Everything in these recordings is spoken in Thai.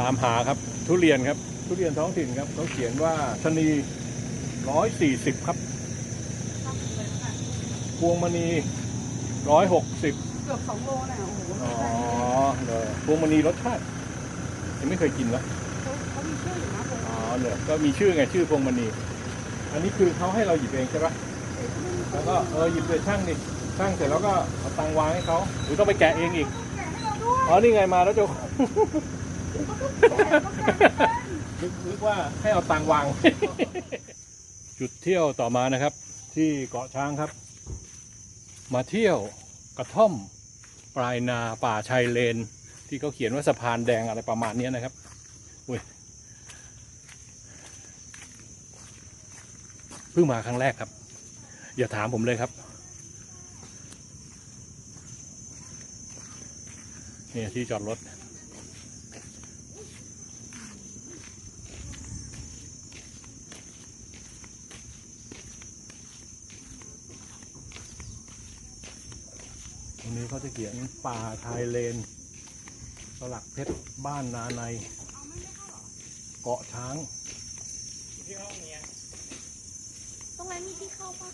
ตามหาครับทุเรียนครับ ทุเรียนท้องถิ่นครับเขาเขียนว่าชะนีร้อยสี่สิบครับ พวงมณีร้อยหกสิบเกือบสองโลน่ะโอ้โหอ๋อเลยพวงมณีรสชาติยังไม่เคยกินแล้วเขาเขามีชื่ออยู่นะผมอ๋อเลยก็มีชื่อไงชื่อพวงมณี อันนี้คือเขาให้เราหยิบเองใช่ปะแล้วก็เออหยิบเลยช่างดิช่างเสร็จแล้วก็เอาตังค์วางให้เขาหรือต้องไปแกะเองอีกอ๋อนี่ไงมาแล้วเจ้า นึกว่าให้เอาตังวาง จุดเที่ยวต่อมานะครับ ที่เกาะช้างครับ มาเที่ยวกระท่อมปลายนาป่าชายเลน ที่เขาเขียนว่าสะพานแดงอะไรประมาณนี้นะครับอุ้ยเพิ่งมาครั้งแรกครับ อย่าถามผมเลยครับเนี่ยที่จอดรถ นี้เขาจะเขียนป่าชายเลนสลักเพชรบ้านนาใน เกาะช้างตรงไหนมีที่เข้าปะ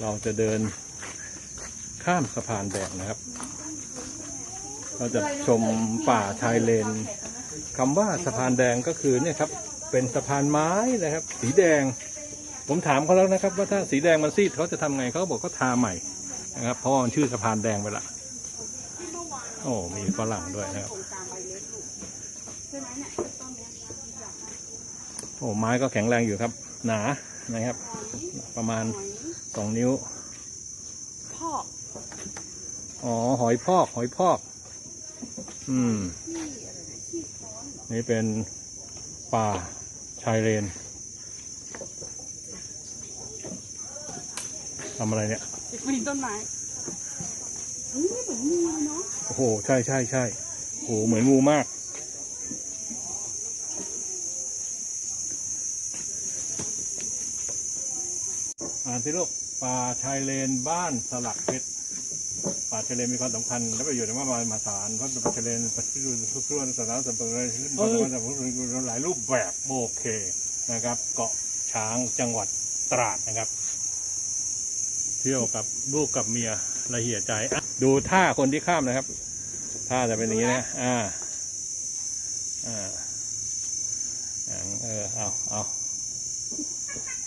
เราจะเดินข้ามสะพานแดงนะครับ เราจะชมป่าชายเลนคำว่าสะพานแดงก็คือเนี่ยครับ เป็นสะพานไม้นะครับ สีแดง ผมถามเขาแล้วนะครับ ว่าถ้าสีแดงมันซีดเขาจะทำไงเขาบอกเขาทาใหม่นะครับ เพราะว่ามันชื่อสะพานแดงไปละโอ้มีฝรั่งด้วยนะครับตรงกลางใบเล็กลูกใช่ไหมเนี่ยต้นเนี้ยโอ้ไม้ก็แข็งแรงอยู่ครับ หนานะครับ ประมาณหอยสองนิ้วพอกอ๋อหอยพอก หอยพอก อืมที่อะไรนะที่ค้อนเหรอนี่เป็นป่าชายเลน ทำอะไรเนี่ยจะปีนต้นไม้เฮ้ยเหมือนงูเนาะโอ้โห ใช่ใช่ใช่โอ้โห เหมือนงูมาก อ่านสิลูกป่าชายเลนบ้านสลักเพชรป่าชายเลนมีความสำคัญและประโยชน์มากมายมหาศาลเพราะป่าชายเลนปัจจุบันทุกส่วนสถานสัมพันธ์หลายรูปแบบโอเคนะครับ เกาะช้างจังหวัดตราดนะครับ เที่ยวกับลูกกับเมียละเหี่ยใจอะดูท่าคนที่ข้ามนะครับ ท่าจะเป็นอย่างนี้นะอ่าอ่าอ่าเออเอาเอา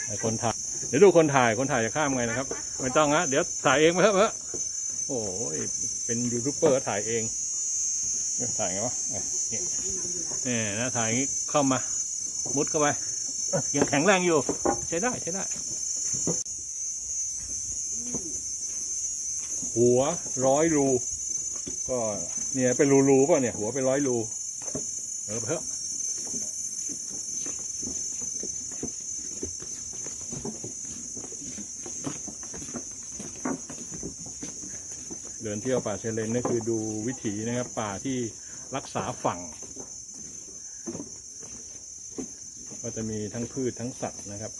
ไอ้คนถ่ายเดี๋ยวดูคนถ่ายคนถ่ายจะข้ามไงนะครับ ไม่ต้องนะเดี๋ยวถ่ายเองไปเถอะเถอะโอ้ยเป็นยูทูบเบอร์ถ่ายเองเอ้ยถ่ายไงวะเอ้ยนี่นี่นะถ่ายอย่างนี้เข้ามา มุดเข้าไปเอ้ยยังแข็งแรงอยู่ ใช้ได้ใช้ได้ หัวร้อยรู ก็เนี่ยเป็นรูรูๆป่ะเนี่ยหัวเป็นร้อยรูเออไปเถอเดินเที่ยวป่าเชายเลนนี่คือดูวิถีนะครับ ป่าที่รักษาฝั่ง ก็จะมีทั้งพืชทั้งสัตว์นะครับ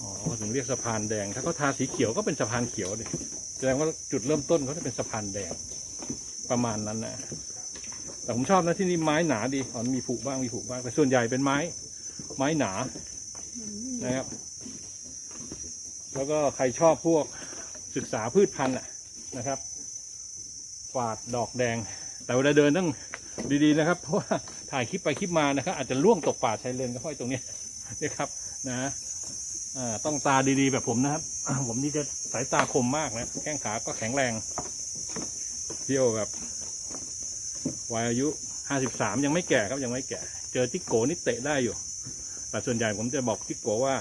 อ๋อเขาถึง เรียกสะพานแดง ถ้าเขาทาสีเขียวก็เป็นสะพานเขียวเลยแสดงว่าจุดเริ่มต้นเขาจะเป็นสะพานแดงประมาณนั้นนะแต่ผมชอบนะที่นี่ไม้หนาดีอ๋อมีผุบ้างมีผุบ้างแต่ส่วนใหญ่เป็นไม้ไม้หนานะครับ แล้วก็ใครชอบพวกศึกษาพืชพันธุ์นะครับกวาดดอกแดง แต่เวลาเดินต้องดีๆนะครับ เพราะว่าถ่ายคลิปไปคลิปมานะครับ อาจจะล่วงตกป่าชายเลนก็ห้อยตรงนี้นะครับนะ ต้องตาดีๆแบบผมนะครับ ผมนี่จะสายตาคมมากนะ แข้งขาก็แข็งแรงเที่ยวแบบวัยอายุห้าสิบสามยังไม่แก่ครับยังไม่แก่ เจอจิกโกนี่เตะได้อยู่ แต่ส่วนใหญ่ผมจะบอกจิกโกว่า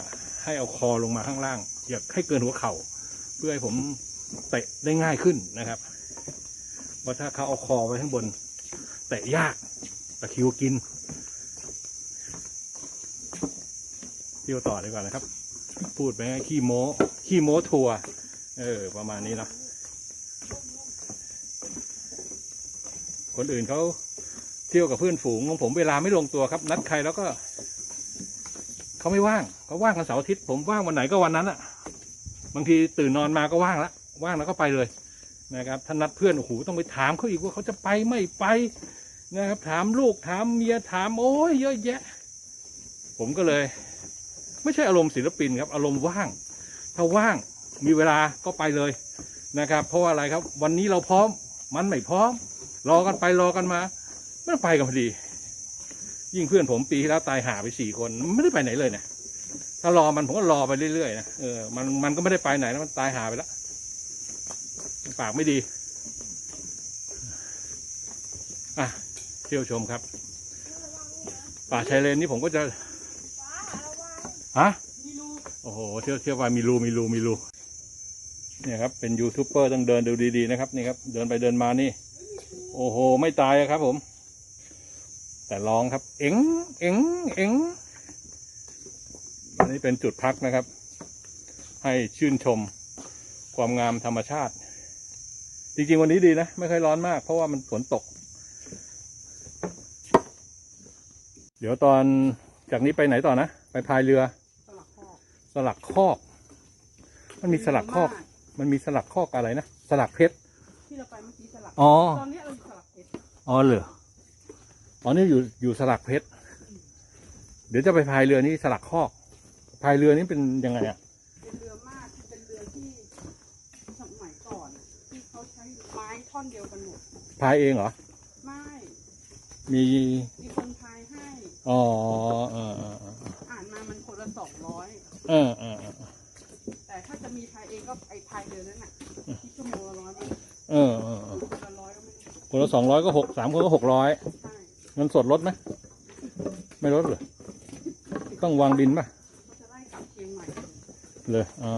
ให้เอาคอลงมาข้างล่าง อย่าให้เกินหัวเข่า เพื่อให้ผมเตะได้ง่ายขึ้นนะครับ เพราะถ้าเขาเอาคอไว้ข้างบน เตะยากตะคิวกินเที่ยวต่อดีกว่านะครับ พูดไปขี้โม้ขี้โม้ทัวเออ ประมาณนี้นะคนอื่นเขาเที่ยวกับเพื่อนฝูงของผมเวลาไม่ลงตัวครับ นัดใครแล้วก็เขาไม่ว่างเขาว่างกันเสาร์อาทิตย์ผมว่างวันไหนก็วันนั้นอะบางทีตื่นนอนมาก็ว่างละว่างแล้วก็ไปเลยนะครับถ้านัดเพื่อนโอ้โหต้องไปถามเขาอีกว่าเขาจะไปไม่ไปนะครับ ถามลูกถามเมียถามโอ้ยเยอะแยะ ผมก็เลย ไม่ใช่อารมณ์ศิลปินครับ อารมณ์ว่าง ถ้าว่างมีเวลาก็ไปเลยนะครับ เพราะว่าอะไรครับ วันนี้เราพร้อม มันไม่พร้อม รอกันไปรอกันมาไม่ไปกันพอดี ยิ่งเพื่อนผมปีที่แล้วตายหาไปสี่คนไม่ได้ไปไหนเลยเนี่ยถ้ารอมันผมก็รอไปเรื่อยๆนะเออมันมันก็ไม่ได้ไปไหนนะมันตายหาไปแล้วปากไม่ดีอะเที่ยวชมครับ ป่าชายเลนนี่ผมก็จะ ฮะมีรูโอ้โหเที่ยวเที่ยวไปมีรูมีรูมีรูเนี่ยครับเป็นยูทูบเบอร์ต้องเดินดูดีๆนะครับนี่ครับ เดินไปเดินมานี่ โอ้โห ไม่ตายอะครับ ผม แต่ร้องครับ เอ็งเอ็งเอ็งอันนี้เป็นจุดพักนะครับ ให้ชื่นชมความงามธรรมชาติ จริงๆวันนี้ดีนะ ไม่ค่อยร้อนมาก เพราะว่ามันฝนตก เดี๋ยวตอนจากนี้ไปไหนต่อนะ ไปพายเรือ สลักคอก มันมีสลักคอก มันมีสลักคอกอะไรนะ สลักเพชร ที่เราไปเมื่อกี้สลักอ๋อ ตอนนี้เราอยู่สลักเพชรอ๋อเหรออ๋อนี่อยู่อยู่สลักเพชร เดี๋ยวจะไปพายเรือนี่สลักคอก พายเรือนี่เป็นยังไงอะ เป็นเรือมากเป็นเรือที่สมัยก่อนอะที่เขาใช้ไม้ท่อนเดียวกันหมด พายเองเหรอ ไม่ มี มีคนพายให้ อ๋อเออเออเอออ่านมามันคนละสองร้อย เออเออเออแต่ถ้าจะมีพายเองก็ไอ้พายเรือนนั้นน่ะที่ชั่วโมงละร้อยไม่เออเออเออคนละร้อยก็ไม่ได้คนละสองร้อยก็หกสามคนก็หกร้อยใช่เงินสดลดไหมไม่ลดเหรอต้องวางบินป่ะเขาจะไล่กลับเชียงใหม่เลยอ๋อ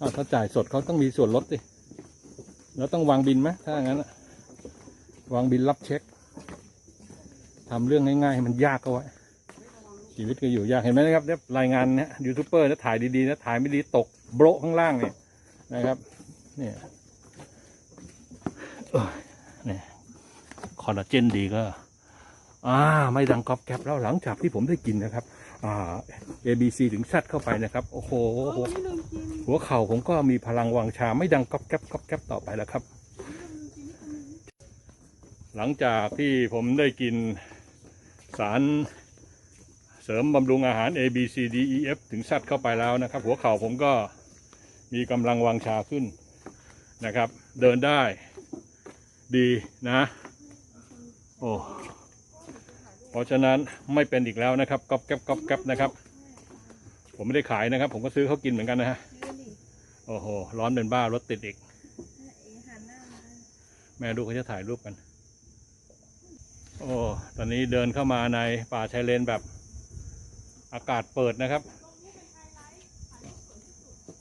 อ้าวถ้าจ่ายสดเขาต้องมีส่วนลดสิแล้วต้องวางบินไหมถ้าอย่างนั้นอะวางบินรับเช็คทำเรื่องง่ายๆให้มันยากก็ไว้ ชีวิตก็อยู่ยากเห็นไหมนะครับเนี่ยรายงานเนี่ยยูทูบเบอร์นะถ่ายดีๆนะถ่ายไม่ดีตกโบะข้างล่างเนี่ยนะครับเนี่ยเอ้ยเนี่ยคอลลาเจนดีก็อ่าไม่ดังกรอบแกรบแล้วหลังจากที่ผมได้กินนะครับ อ่า A B C ถึงซัดเข้าไปนะครับ โอ้โหเออวันนี้ลืมกินหัวเข่าผมก็มีพลังวังชาไม่ดังก๊อบแก๊บก๊อบแก๊บต่อไปแล้วครับ หลังจากที่ผมได้กินสาร เสริมบำรุงอาหาร A B C D E F ถึงซัดเข้าไปแล้วนะครับ หัวเข่าผมก็มีกำลังวังชาขึ้นนะครับ เดินได้ดีนะ โอ้เพราะฉะนั้นไม่เป็นอีกแล้วนะครับก๊อบแก๊บก๊อบแก๊บนะครับ ผมไม่ได้ขายนะครับ ผมก็ซื้อเขากินเหมือนกันนะฮะโอ้โหร้อนเป็นบ้ารถติดอีก แม่ลูเขาจะถ่ายรูปกัน โอ้ ตอนนี้เดินเข้ามาในป่าชายเลนแบบ อากาศเปิดนะครับ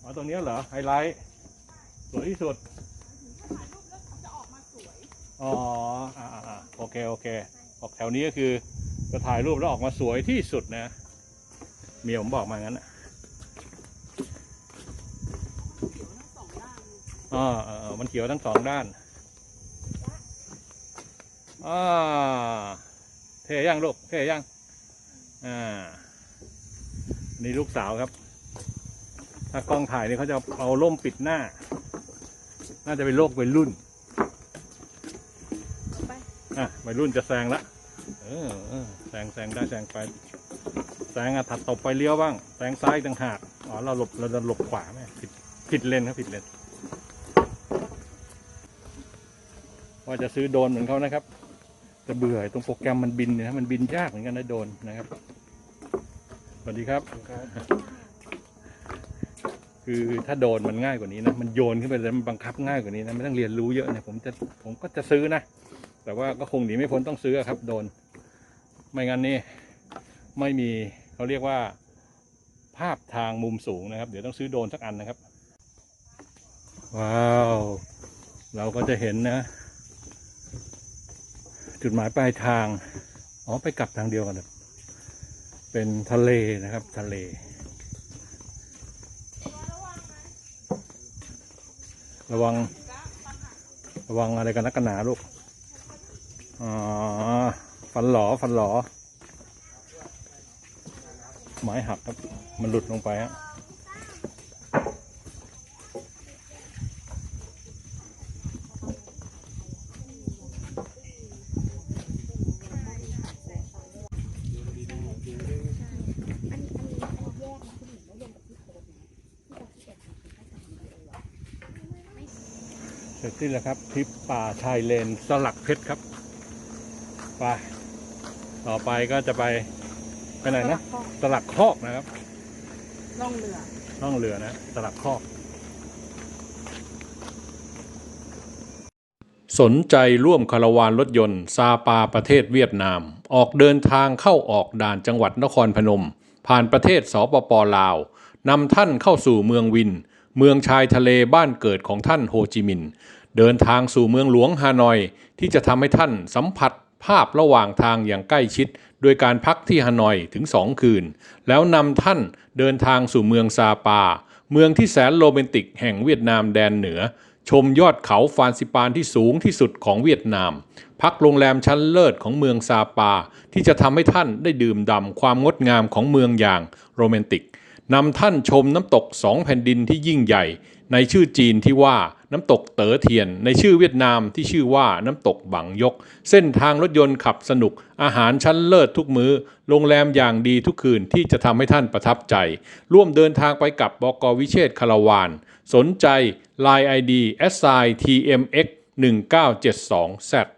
อ๋อตรงนี้เหรอไฮไลท์สวยที่สุดอ๋ออ่าอ่าอ่าโอเคโอเคออกแถวนี้ก็คือจะถ่ายรูปแล้วออกมาสวยที่สุดนะเมียผมบอกมางั้นนะองด้าอ่ามันเขียวทั้งสองด้านอ่าเท่ยังลูกเท่ยังอ่า นี่ลูกสาวครับ ถ้ากล้องถ่ายนี่เขาจะเอาล่มปิดหน้า น่าจะเป็นโรควัยรุ่นไปอะวัยรุ่นจะแซงละเออเออแซงแซงได้แซงไปแซงอะถัดตบไปเลี้ยวบ้างแซงซ้ายต่างหากอ๋อเราหลบเราจะหลบขวาไหมผิดผิดเลนครับผิดเลนว่าจะซื้อโดรนเหมือนเขานะครับแต่เบื่อไอ้ตรงโปรแกรมมันบินเนี่ยนะมันบินยากเหมือนกันนะโดรนนะครับส วัสดีครับ คือถ้าโดนมันง่ายกว่านี้นะ มันโยนขึ้นไปแล้วมันบังคับง่ายกว่านี้นะ ไม่ต้องเรียนรู้เยอะเนี่ย ผมจะ ผมก็จะซื้อนะ แต่ว่าก็คงหนีไม่พ้นต้องซื้อครับ โดน ไม่งั้นนี่ ไม่มีเขาเรียกว่า ภาพทางมุมสูงนะครับ เดี๋ยวต้องซื้อโดนสักอันนะครับ ว้าว เราก็จะเห็นนะ จุดหมายปลายทาง อ๋อ ไปกลับทางเดียวกันเลย เป็นทะเลนะครับทะเล ระวัง ระวังอะไรกันนักกันหนาลูก อ๋อ ฟันหลอฟันหลอไม้หักครับ มันหลุดลงไปฮะ ร็จสิ้นแล้วครับทริปป่าชายเลนสลักเพชรครับไปต่อไปก็จะไปไปไหนนะสลักคอกนะครับล่องเรือล่องเรือนะสลักคอก สนใจร่วมคาราวานรถยนต์ซาปาประเทศเวียดนาม ออกเดินทางเข้าออกด่านจังหวัดนครพนม ผ่านประเทศสปปลาวนำท่านเข้าสู่เมืองวิน เมืองชายทะเลบ้านเกิดของท่านโฮจิมินห์ เดินทางสู่เมืองหลวงฮานอย ที่จะทำให้ท่านสัมผัสภาพระหว่างทางอย่างใกล้ชิด โดยการพักที่ฮานอยถึงสองคืน แล้วนำท่านเดินทางสู่เมืองซาปา เมืองที่แสนโรแมนติกแห่งเวียดนามแดนเหนือ ชมยอดเขาฟานซิปานที่สูงที่สุดของเวียดนาม พักโรงแรมชั้นเลิศของเมืองซาปา ที่จะทำให้ท่านได้ดื่มด่ำความงดงามของเมืองอย่างโรแมนติกนำท่านชมน้ำตกสองแผ่นดินที่ยิ่งใหญ่ ในชื่อจีนที่ว่า น้ำตกเต๋อเทียน ในชื่อเวียดนามที่ชื่อว่าน้ำตกบังยก เส้นทางรถยนต์ขับสนุก อาหารชั้นเลิศทุกมือ้อ โรงแรมอย่างดีทุกคืนที่จะทำให้ท่านประทับใจ ร่วมเดินทางไปกับบกวิเชษคาราวาน สนใจ Line ID s i tmx 1972 z